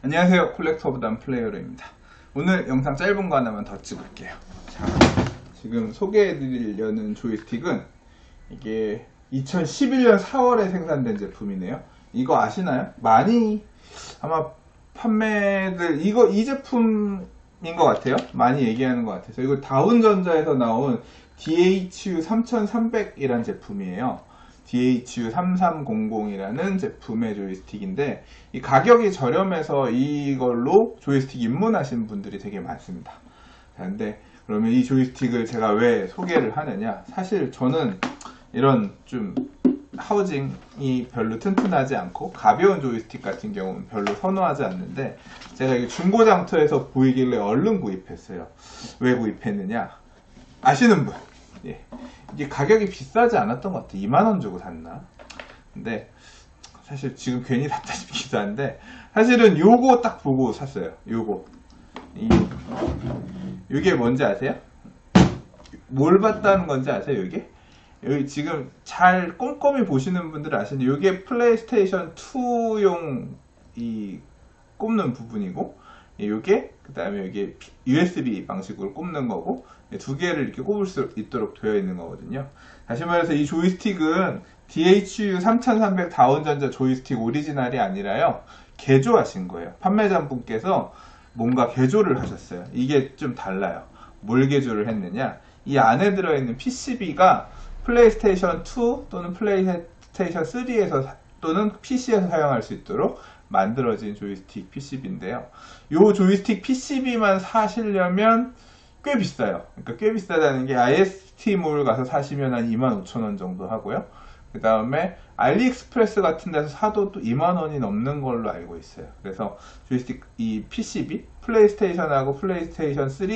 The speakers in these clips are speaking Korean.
안녕하세요. 콜렉터 단 플레이어로입니다. 오늘 영상 짧은 거 하나만 더 찍을게요. 자, 지금 소개해드리려는 조이스틱은 이게 2011년 4월에 생산된 제품이네요. 이거 아시나요? 많이 아마 판매들 이거 이 제품인 것 같아요. 많이 얘기하는 것 같아서. 이거 다운전자에서 나온 DHU3300이란 제품이에요 DHU3300이라는 제품의 조이스틱인데 이 가격이 저렴해서 이걸로 조이스틱 입문하신 분들이 되게 많습니다. 자, 근데 그러면 이 조이스틱을 제가 왜 소개를 하느냐? 사실 저는 이런 좀 하우징이 별로 튼튼하지 않고 가벼운 조이스틱 같은 경우는 별로 선호하지 않는데 제가 이게 중고장터에서 보이길래 얼른 구입했어요. 왜 구입했느냐? 아시는 분? 예. 이게 가격이 비싸지 않았던 것 같아. 2만원 주고 샀나? 근데, 사실 지금 괜히 샀다시피 한데, 사실은 요거 딱 보고 샀어요. 요거. 이, 요게 뭔지 아세요? 뭘 봤다는 건지 아세요, 요게? 여기 지금 잘 꼼꼼히 보시는 분들 아시는데, 요게 플레이스테이션 2용 이 꼽는 부분이고, 요게, 그 다음에 여기 USB 방식으로 꼽는 거고, 두 개를 이렇게 꼽을 수 있도록 되어 있는 거거든요. 다시 말해서 이 조이스틱은 DHU3300 다운전자 조이스틱 오리지널이 아니라요. 개조하신 거예요. 판매자분께서 뭔가 개조를 하셨어요. 이게 좀 달라요. 뭘 개조를 했느냐? 이 안에 들어있는 PCB가 플레이스테이션 2 또는 플레이스테이션 3에서 또는 PC에서 사용할 수 있도록 만들어진 조이스틱 PCB인데요. 이 조이스틱 PCB만 사시려면 꽤 비싸요. 그러니까 꽤 비싸다는 게 IST몰 가서 사시면 한 25,000원 정도 하고요. 그 다음에 알리익스프레스 같은 데서 사도 또 2만원이 넘는 걸로 알고 있어요. 그래서 조이스틱 이 PCB, 플레이스테이션하고 플레이스테이션 3,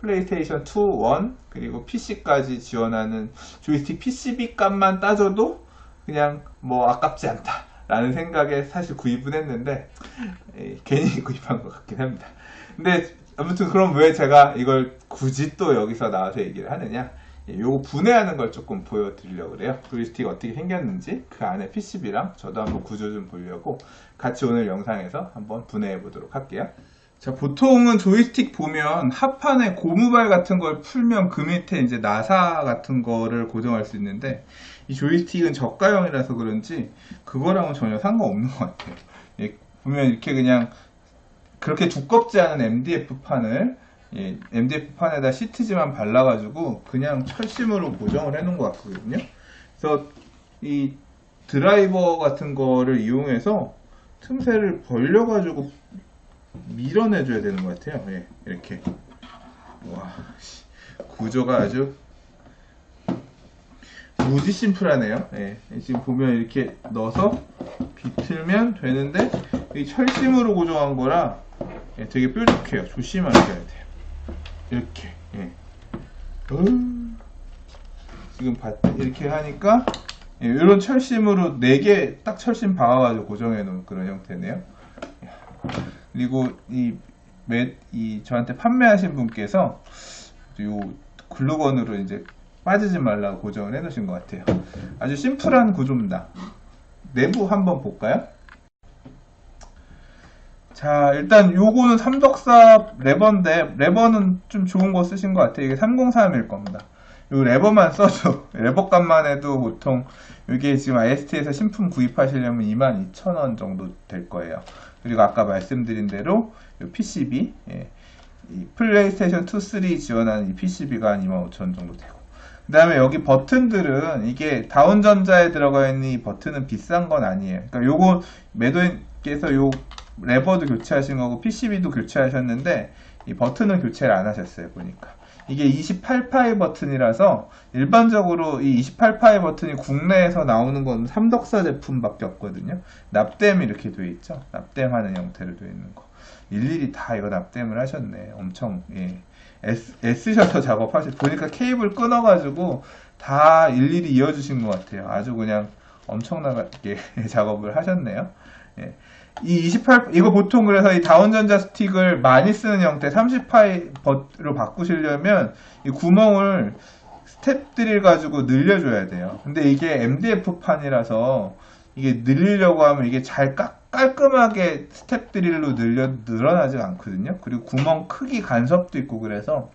플레이스테이션 2, 1, 그리고 PC까지 지원하는 조이스틱 PCB 값만 따져도 그냥 뭐 아깝지 않다. 라는 생각에 사실 구입은 했는데 에, 괜히 구입한 것 같긴 합니다. 근데 아무튼 그럼 왜 제가 이걸 굳이 또 여기서 나와서 얘기를 하느냐? 예, 요거 분해하는 걸 조금 보여드리려고 그래요. 조이스틱 어떻게 생겼는지 그 안에 PCB랑 저도 한번 구조 좀 보려고 같이 오늘 영상에서 한번 분해해 보도록 할게요. 자, 보통은 조이스틱 보면 합판에 고무발 같은 걸 풀면 그 밑에 이제 나사 같은 거를 고정할 수 있는데 이 조이스틱은 저가형이라서 그런지 그거랑은 전혀 상관없는 것 같아요. 예, 보면 이렇게 그냥 그렇게 두껍지 않은 MDF 판을 예, MDF 판에다 시트지만 발라가지고 그냥 철심으로 고정을 해놓은 것 같거든요. 그래서 이 드라이버 같은 거를 이용해서 틈새를 벌려가지고 밀어내줘야 되는 것 같아요. 예, 이렇게. 와, 구조가 아주 무지 심플하네요. 예, 지금 보면 이렇게 넣어서 비틀면 되는데 이 철심으로 고정한 거라 예, 되게 뾰족해요. 조심하셔야 돼요. 이렇게. 예. 어, 지금 봤, 이렇게 하니까 예, 이런 철심으로 4개 딱 철심 박아가지고 고정해 놓은 그런 형태네요. 그리고 이, 매, 이 저한테 판매하신 분께서 요 글루건으로 이제 빠지지 말라고 고정을 해 놓으신 것 같아요. 아주 심플한 구조입니다. 내부 한번 볼까요? 자, 일단 요거는 삼덕사 레버인데 레버는 좀 좋은 거 쓰신 것 같아요. 이게 303일 겁니다. 요 레버만 써도 레버값만 해도 보통 이게 지금 IST에서 신품 구입하시려면 22,000원 정도 될 거예요. 그리고 아까 말씀드린 대로 요 PCB 예, 이 플레이스테이션 2, 3 지원하는 이 PCB가 한 25,000원 정도 되고 그 다음에 여기 버튼들은 이게 다운전자에 들어가 있는 이 버튼은 비싼 건 아니에요. 그러니까 요거 매도인께서 요 레버도 교체하신 거고 PCB도 교체하셨는데 이 버튼은 교체를 안 하셨어요 보니까. 이게 28파이 버튼이라서 일반적으로 이 28파이 버튼이 국내에서 나오는 건 삼덕사 제품밖에 없거든요. 납땜 이렇게 되어 있죠. 납땜하는 형태로 되어 있는 거. 일일이 다 이거 납땜을 하셨네. 엄청 예. S, S셔터 작업하실 보니까 케이블 끊어가지고 다 일일이 이어주신 것 같아요 아주 그냥 엄청나게 작업을 하셨네요 예. 이 28, 이거 보통 그래서 이 다운전자 스틱을 많이 쓰는 형태 30파이로 바꾸시려면 이 구멍을 스텝 드릴 가지고 늘려줘야 돼요. 근데 이게 MDF 판이라서 이게 늘리려고 하면 이게 잘 깎, 깔끔하게 스텝 드릴로 늘려, 늘어나지 않거든요. 그리고 구멍 크기 간섭도 있고 그래서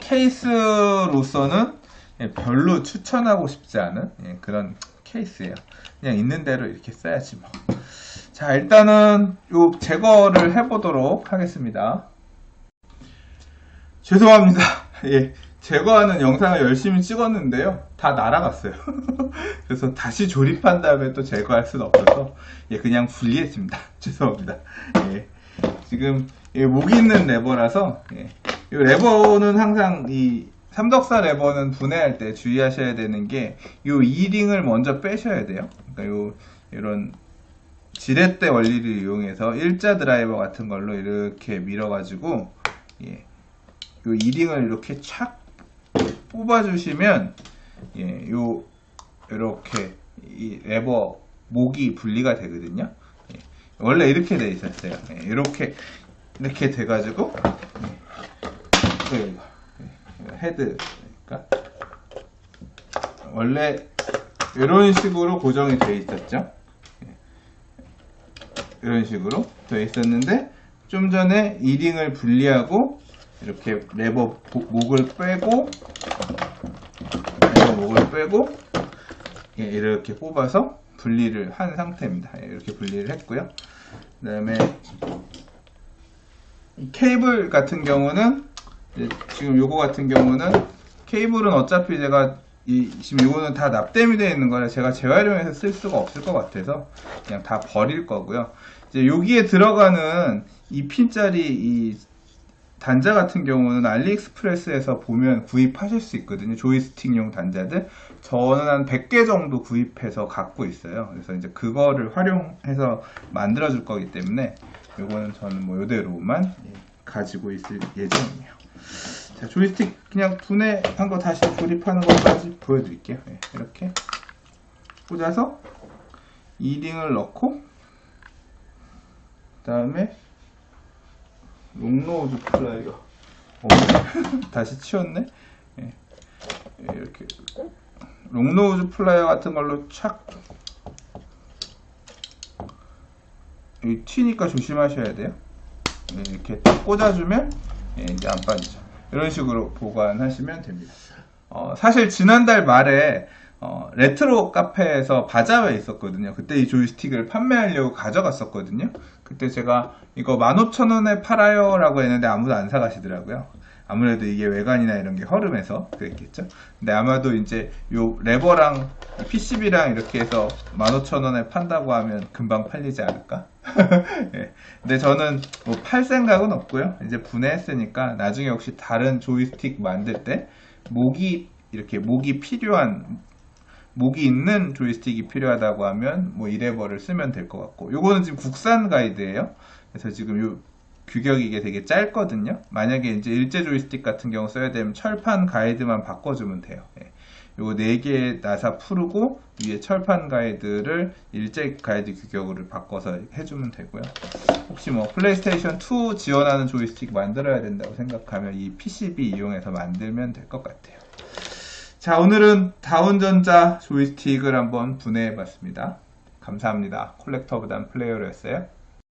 케이스로서는 예, 별로 추천하고 싶지 않은 예, 그런 케이스예요. 그냥 있는 대로 이렇게 써야지 뭐. 자, 일단은 요 제거를 해보도록 하겠습니다. 죄송합니다. 예, 제거하는 영상을 열심히 찍었는데요. 다 날아갔어요. 그래서 다시 조립한 다음에 또 제거할 수는 없어서 예, 그냥 분리했습니다. 죄송합니다. 예, 지금 예, 목 있는 레버라서 예, 이 레버는 항상 이 삼덕사 레버는 분해할 때 주의하셔야 되는 게이 이링을 먼저 빼셔야 돼요. 그러니까 요 이런 지렛대 원리를 이용해서 일자 드라이버 같은 걸로 이렇게 밀어 가지고 예, 요 이링을 이렇게 착 뽑아주시면 예, 요 이렇게 이 레버 목이 분리가 되거든요. 예, 원래 이렇게 돼 있었어요. 예, 이렇게 이렇게 돼가지고 예, 그, 예, 헤드가 원래 이런 식으로 고정이 되어 있었죠. 예, 이런 식으로 되어 있었는데 좀 전에 이링을 분리하고 이렇게 레버 보- 목을 빼고 레버 목을 빼고 예, 이렇게 뽑아서 분리를 한 상태입니다. 예, 이렇게 분리를 했고요. 그 다음에 이 케이블 같은 경우는 지금 요거 같은 경우는 케이블은 어차피 제가 이 지금 요거는 다 납땜이 되어 있는 거라 제가 재활용해서 쓸 수가 없을 것 같아서 그냥 다 버릴 거고요. 이제 여기에 들어가는 이 핀짜리 이 단자 같은 경우는 알리익스프레스에서 보면 구입하실 수 있거든요. 조이스틱용 단자들. 저는 한 100개 정도 구입해서 갖고 있어요. 그래서 이제 그거를 활용해서 만들어 줄 거기 때문에 요거는 저는 뭐 요대로만 예, 가지고 있을 예정이에요. 자, 조이스틱 그냥 분해한 거 다시 조립하는 것까지 보여드릴게요. 예, 이렇게 꽂아서 이링을 넣고 그 다음에 롱노즈 플라이어 어, 다시 치웠네? 예. 예, 이렇게. 롱노즈 플라이어 같은 걸로 착. 여기 튀니까 조심하셔야 돼요. 예, 이렇게 딱 꽂아주면 예, 이제 안 빠지죠. 이런 식으로 보관하시면 됩니다. 어, 사실 지난달 말에 어, 레트로 카페에서 바자회에 있었거든요. 그때 이 조이스틱을 판매하려고 가져갔었거든요. 그때 제가 이거 15,000원에 팔아요 라고 했는데 아무도 안 사가시더라고요. 아무래도 이게 외관이나 이런 게 허름해서 그랬겠죠. 근데 아마도 이제 요 레버랑 PCB랑 이렇게 해서 15,000원에 판다고 하면 금방 팔리지 않을까? 예. 근데 저는 뭐 팔 생각은 없고요. 이제 분해했으니까 나중에 혹시 다른 조이스틱 만들 때 목이 이렇게 목이 필요한 목이 있는 조이스틱이 필요하다고 하면 뭐 이레버를 쓰면 될 것 같고 요거는 지금 국산 가이드예요. 그래서 지금 요 규격이 이게 되게 짧거든요. 만약에 이제 일제 조이스틱 같은 경우 써야 되면 철판 가이드만 바꿔주면 돼요. 예. 요거 4개 나사 풀고 위에 철판 가이드를 일제 가이드 규격으로 바꿔서 해주면 되고요. 혹시 뭐 플레이스테이션 2 지원하는 조이스틱 만들어야 된다고 생각하면 이 PCB 이용해서 만들면 될 것 같아요 자, 오늘은 다운전자 조이스틱을 한번 분해해 봤습니다. 감사합니다. 콜렉터보단 플레이어였어요.